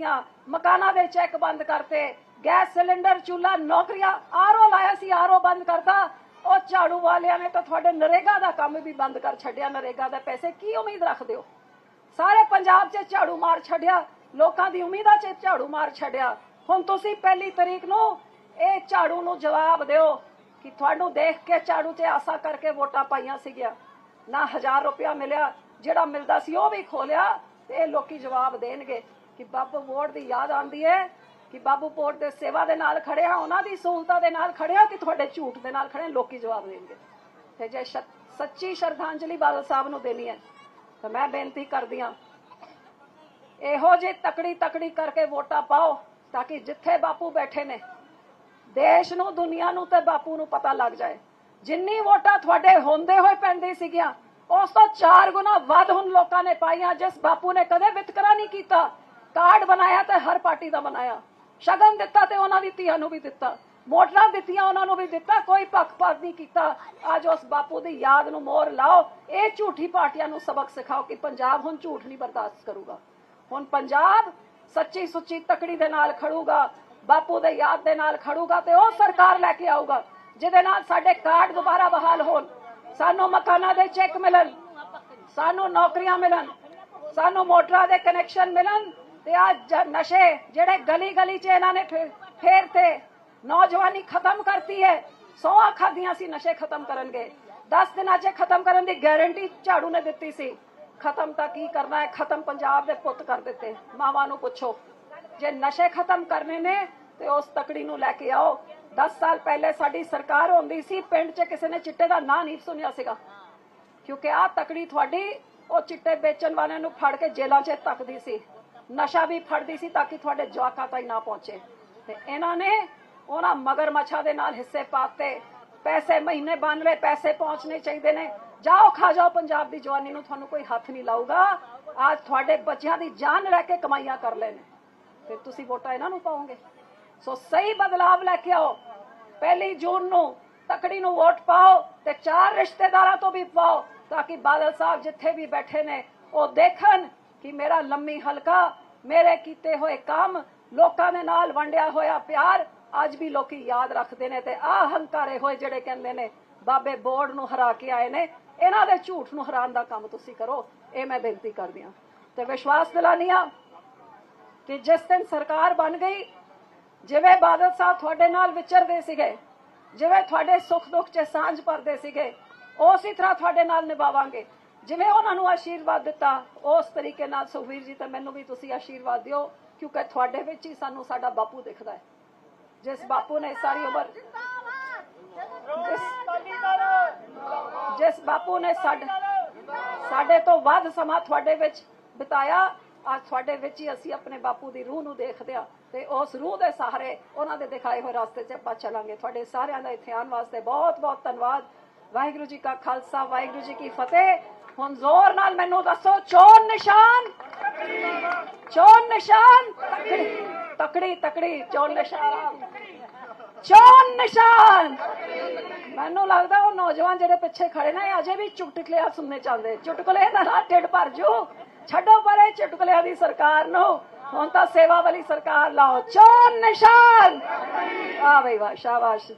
ਦੀਆਂ, ਮਕਾਨਾਂ ਦੇ ਚੈੱਕ ਬੰਦ ਕਰਤੇ। ਗੈਸ ਸਿਲੰਡਰ ਚੁੱਲਾ ਨੌਕਰੀਆਂ ਆਰਓ ਲਾਇਆ ਸੀ ਆਰਓ ਬੰਦ ਕਰਤਾ। ਉਹ ਝਾੜੂ ਵਾਲਿਆਂ ਨੇ ਤਾਂ ਤੁਹਾਡੇ ਨਰੇਗਾ ਦਾ ਕੰਮ ਵੀ ਬੰਦ ਕਰ ਛੱਡਿਆ ਨਰੇਗਾ ਦੇ ਪੈਸੇ ਕੀ ਉਮੀਦ ਰੱਖਦੇ ਹੋ? ਸਾਰੇ ਪੰਜਾਬ 'ਚ ਝਾੜੂ ਮਾਰ ਛੱਡਿਆ ਲੋਕਾਂ ਦੀ ਉਮੀਦਾਂ 'ਚ ਝਾੜੂ ਮਾਰ ਛੱਡਿਆ। ਹੁਣ ਤੁਸੀਂ ਪਹਿਲੀ ਤਰੀਕ ਨੂੰ ਇਹ ਝਾੜੂ ਨੂੰ ਜਵਾਬ ਦਿਓ ਕਿ ਤੁਹਾਨੂੰ ਦੇਖ ਕੇ ਝਾੜੂ ਤੇ ਆਸਾ ਕਰਕੇ ਵੋਟਾਂ ਪਾਈਆਂ ਸੀਗੀਆਂ। ਨਾ 1000 ਰੁਪਇਆ ਮਿਲਿਆ ਜਿਹੜਾ ਮਿਲਦਾ ਸੀ ਉਹ ਵੀ ਖੋਲਿਆ ਤੇ ਇਹ ਲੋਕੀ ਜਵਾਬ ਦੇਣਗੇ। ਕਿ ਬਾਪੂ ਵੋਟ ਦੀ ਯਾਦ ਆਉਂਦੀ ਹੈ ਕਿ ਬਾਬੂ ਵੋਟ ਦੇ ਸੇਵਾ ਦੇ ਨਾਲ ਖੜਿਆ ਉਹਨਾਂ ਦੀ ਸਹੂਲਤਾਂ ਦੇ ਨਾਲ ਖੜਿਆ ਕਿ ਤੁਹਾਡੇ ਝੂਠ ਦੇ ਨਾਲ ਖੜੇ ਲੋਕੀ ਜਵਾਬ ਦੇਣਗੇ। ਤੇ ਜੇ ਸੱਚੀ ਸ਼ਰਧਾਂਜਲੀ ਬਾਦਲ ਸਾਹਿਬ ਨੂੰ ਦੇਣੀ ਹੈ ਤਾਂ ਮੈਂ ਬੇਨਤੀ ਕਰਦੀ ਹਾਂ ਇਹੋ ਜੇ ਤਕੜੀ ਤਕੜੀ ਕਰਕੇ ਵੋਟਾਂ ਪਾਓ ਤਾਂ ਕਿ ਜਿੱਥੇ ਬਾਪੂ ਬੈਠੇ ਨੇ, ਦੇਸ਼ ਨੂੰ, ਦੁਨੀਆ ਨੂੰ ਤੇ ਬਾਪੂ ਨੂੰ ਪਤਾ ਲੱਗ ਜਾਏ। ਜਿੰਨੀ ਵੋਟਾਂ ਤੁਹਾਡੇ ਹੁੰਦੇ ਹੋਏ ਪੈਂਦੀ ਸੀਗੀਆਂ, ਉਸ ਤੋਂ 4 ਗੁਣਾ ਵੱਧ ਹੁਣ ਲੋਕਾਂ ਨੇ ਪਾਈਆਂ, ਜਿਸ ਬਾਪੂ ਨੇ ਕਦੇ ਵਿਤਕਰਾ ਨਹੀਂ ਕੀਤਾ। ਕਾਰਡ ਬਣਾਇਆ ਤੇ ਹਰ ਪਾਰਟੀ ਦਾ ਬਣਾਇਆ। ਸ਼ਗਨ ਦਿੱਤਾ ਤੇ ਉਹਨਾਂ ਦੀ ਧੀਆਂ ਨੂੰ ਵੀ ਦਿੱਤਾ। ਮੋਟਰਾਂ ਦਿੱਤੀਆਂ ਉਹਨਾਂ ਨੂੰ ਵੀ ਦਿੱਤਾ। ਕੋਈ ਪੱਖਪਾਤ ਨਹੀਂ ਕੀਤਾ। ਅੱਜ ਉਸ ਬਾਪੂ ਦੀ ਯਾਦ ਨੂੰ ਮੋਹਰ ਲਾਓ। ਇਹ ਝੂਠੀ ਪਾਰਟੀਆਂ ਨੂੰ ਸਬਕ ਸਿਖਾਓ ਕਿ ਪੰਜਾਬ ਹੁਣ ਝੂਠ ਨਹੀਂ ਬਰਦਾਸ਼ਤ ਕਰੂਗਾ। ਹੁਣ ਪੰਜਾਬ ਸੱਚੀ ਸੁੱਚੀ ਤਕੜੀ ਦੇ ਨਾਲ ਖੜੂਗਾ। ਬਾਪੂ ਦੇ ਯਾਦ ਦੇ ਨਾਲ ਖੜੂਗਾ ਤੇ ਉਹ ਸਰਕਾਰ ਲੈ ਕੇ ਆਊਗਾ। ਜਿਹਦੇ ਨਾਲ ਸਾਡੇ ਕਾਰਡ ਦੁਬਾਰਾ ਬਹਾਲ ਹੋਣ। ਸਾਨੂੰ ਮਕਾਨਾਂ ਦੇ ਚੈੱਕ ਮਿਲਣ। ਸਾਨੂੰ ਨੌਕਰੀਆਂ ਮਿਲਣ। ਸਾਨੂੰ ਮੋਟਰਾਂ ਦੇ ਕਨੈਕਸ਼ਨ ਮਿਲਣ। ਤੇ ਅੱਜ ਨਸ਼ੇ ਜਿਹੜੇ ਗਲੀ ਗਲੀ 'ਚ ਇਹਨਾਂ ਨੇ ਫੇ- ਫੇਰਤੇ, ਨੌਜਵਾਨੀ ਖਤਮ ਕਰਤੀ ਹੈ। ਸੌਆਂ ਖਾਦੀਆਂ ਸੀ, ਨਸ਼ੇ ਖਤਮ ਕਰਨਗੇ। 10 ਦਿਨਾਂ 'ਚ ਖਤਮ ਕਰਨ ਦੀ ਗਾਰੰਟੀ ਝਾੜੂ ਨੇ ਦਿੱਤੀ ਸੀ। ਖਤਮ ਤਾਂ ਕੀ ਕਰਨਾ ਹੈ? ਖਤਮ ਪੰਜਾਬ ਦੇ ਪੁੱਤ ਕਰ ਦਿੱਤੇ। ਮਾਵਾਂ ਨੂੰ ਪੁੱਛੋ। ਜੇ ਨਸ਼ੇ ਖਤਮ ਕਰਨੇ ਨੇ, ਤੇ ਉਸ ਤਕੜੀ ਨੂੰ ਲੈ ਕੇ ਆਓ। 10 ਸਾਲ ਪਹਿਲੇ ਸਾਡੀ ਸਰਕਾਰ ਹੁੰਦੀ ਸੀ, ਪਿੰਡ 'ਚ ਕਿਸੇ ਨੇ ਚਿੱਟੇ ਦਾ ਨਾਂ ਨਹੀਂ ਸੁਣਿਆ ਸੀਗਾ। ਕਿਉਂਕਿ ਆ ਤਕੜੀ ਤੁਹਾਡੀ, ਉਹ ਚਿੱਟੇ ਵੇਚਣ ਵਾਲਿਆਂ ਨੂੰ ਫੜ ਕੇ ਜੇਲ੍ਹਾਂ 'ਚ ਤੱਕਦੀ ਸੀ। ਨਸ਼ਾ ਵੀ ਫੜਦੀ ਸੀ ਤਾਂ ਕਿ ਤੁਹਾਡੇ ਜਵਾਕਾਂ ਤਾਈਂ ਨਾ ਪਹੁੰਚੇ। ਤੇ ਇਹਨਾਂ ਨੇ ਉਹਨਾਂ ਮਗਰਮੱਛਾਂ ਦੇ ਨਾਲ ਹਿੱਸੇ ਪਾਤੇ। ਪੈਸੇ ਮਹੀਨੇ ਬਣ ਰਹੇ ਪੈਸੇ ਪਹੁੰਚਣੇ ਚਾਹੀਦੇ ਨੇ। ਜਾਓ, ਖਾ ਜਾਓ, ਪੰਜਾਬ ਦੀ ਜਵਾਨੀ ਨੂੰ ਤੁਹਾਨੂੰ ਕੋਈ ਹੱਥ ਨਹੀਂ ਲਾਊਗਾ। ਅੱਜ ਤੁਹਾਡੇ ਬੱਚਿਆਂ ਦੀ ਜਾਨ ਲੈ ਕੇ ਕਮਾਈਆਂ ਕਰ ਲੈਣੇ ਤੇ ਤੁਸੀਂ ਵੋਟਾਂ ਇਹਨਾਂ ਨੂੰ ਪਾਓਗੇ। ਸੋ ਸਹੀ ਬਦਲਾਵ ਲੈ ਕੇ ਆਓ। ਪਹਿਲੀ ਜੂਨ ਨੂੰ ਤਕੜੀ ਨੂੰ ਵੋਟ ਪਾਓ ਤੇ ਚਾਰ ਰਿਸ਼ਤੇਦਾਰਾਂ ਤੋਂ ਵੀ ਪਾਓ ਤਾਂ ਕਿ ਬਾਦਲ ਸਾਹਿਬ ਜਿੱਥੇ ਵੀ ਬੈਠੇ ਨੇ, ਉਹ ਦੇਖਣ ਕਿ ਮੇਰਾ ਲੰਮੀ ਹਲਕਾ, ਮੇਰੇ ਕੀਤੇ ਹੋਏ ਕੰਮ, ਲੋਕਾਂ ਦੇ ਨਾਲ ਵੰਡਿਆ ਹੋਇਆ ਪਿਆਰ ਅੱਜ ਵੀ ਲੋਕੀ ਯਾਦ ਰੱਖਦੇ ਨੇ ਤੇ ਆ ਹੰਕਾਰੇ ਹੋਏ ਜਿਹੜੇ ਕਹਿੰਦੇ ਨੇ, ਬਾਬੇ ਬੋਰਡ ਨੂੰ ਹਰਾ ਕੇ ਆਏ ਨੇ, ਇਹਨਾਂ ਦੇ ਝੂਠ ਨੂੰ ਹਰਾਉਣ ਦਾ ਕੰਮ ਤੁਸੀਂ ਕਰੋ, ਇਹ ਮੈਂ ਬੇਨਤੀ ਕਰਦੀ ਹਾਂ। ਤੇ ਵਿਸ਼ਵਾਸ ਦਿਲਾਨੀ ਆ ਕਿ ਜਿਸ ਦਿਨ ਸਰਕਾਰ ਬਣ ਗਈ, ਜਿਵੇਂ ਬਾਦਲ ਸਾਹਿਬ ਤੁਹਾਡੇ ਨਾਲ ਵਿਚਰਦੇ ਸੀਗੇ, ਜਿਵੇਂ ਤੁਹਾਡੇ ਸੁੱਖ ਦੁੱਖ 'ਚ ਸਾਂਝ ਭਰਦੇ ਸੀਗੇ, ਉਸੇ ਤਰ੍ਹਾਂ ਤੁਹਾਡੇ ਨਾਲ ਨਿਭਾਵਾਂਗੇ। ਜਿਵੇਂ ਉਹਨਾਂ ਨੂੰ ਆਸ਼ੀਰਵਾਦ ਦਿੱਤਾ, ਉਸ ਤਰੀਕੇ ਨਾਲ ਸੁਖਵੀਰ ਜੀ ਤੇ ਮੈਨੂੰ ਵੀ ਤੁਸੀਂ ਆਸ਼ੀਰਵਾਦ ਦਿਓ, ਕਿਉਂਕਿ ਤੁਹਾਡੇ ਵਿੱਚ ਹੀ ਸਾਨੂੰ ਸਾਡਾ ਬਾਪੂ ਦਿਖਦਾ ਹੈ। ਜਿਸ ਬਾਪੂ ਨੇ ਸਾਰੀ ਉਮਰ ਜਿਸ ਬਾਪੂ ਨੇ ਸਾਡੇ ਸਾਡੇ ਤੋਂ ਵੱਧ ਸਮਾਂ ਤੁਹਾਡੇ ਵਿੱਚ ਬਿਤਾਇਆ ਅੱਜ ਤੁਹਾਡੇ ਵਿੱਚ ਹੀ ਅਸੀਂ ਆਪਣੇ ਬਾਪੂ ਦੀ ਰੂਹ ਨੂੰ ਦੇਖਦੇ ਆ ਤੇ ਉਸ ਰੂਹ ਦੇ ਸਹਾਰੇ ਉਹਨਾਂ ਦੇ ਦਿਖਾਏ ਹੋਏ ਰਸਤੇ 'ਚ ਆਪਾਂ ਚੱਲਾਂਗੇ। ਤੁਹਾਡੇ ਸਾਰਿਆਂ ਦਾ ਇੱਥੇ ਆਉਣ ਵਾਸਤੇ ਬਹੁਤ ਬਹੁਤ ਧੰਨਵਾਦ। ਵਾਹਿਗੁਰੂ ਜੀ ਕਾ ਖਾਲਸਾ, ਵਾਹਿਗੁਰੂ ਜੀ ਕੀ ਫਤਿਹ। ਹੁਣ ਜ਼ੋਰ ਨਾਲ ਮੈਨੂੰ ਦੱਸੋ, ਚੋਣ ਨਿਸ਼ਾਨ? ਚੋਣ ਨਿਸ਼ਾਨ? ਤਕੜੀ ਤਕੜੀ ਚੋਣ ਨਿਸ਼ਾਨ। ਚੋਣ ਨਿਸ਼ਾਨ! ਮੈਨੂੰ ਲੱਗਦਾ ਉਹ ਨੌਜਵਾਨ ਜਿਹੜੇ ਪਿੱਛੇ ਖੜੇ ਨੇ ਅਜੇ ਵੀ ਚੁਟਕਲਿਆਂ ਸੁਣਨੇ ਚਾਹੁੰਦੇ। ਚੁਟਕਲੇ ਦਾ ਨਾ ਢਿੱਡ ਭਰ ਜੂ ਛੱਡੋ ਪਰੇ ਚੁਟਕਲਿਆਂ ਦੀ ਸਰਕਾਰ ਨੂੰ। ਹੁਣ ਤਾਂ ਸੇਵਾ ਵਾਲੀ ਸਰਕਾਰ ਲਾਓ। ਚੋਣ ਨਿਸ਼ਾਨ! ਆ ਬਈ ਵਾਹ, ਸ਼ਾਬਾਸ਼।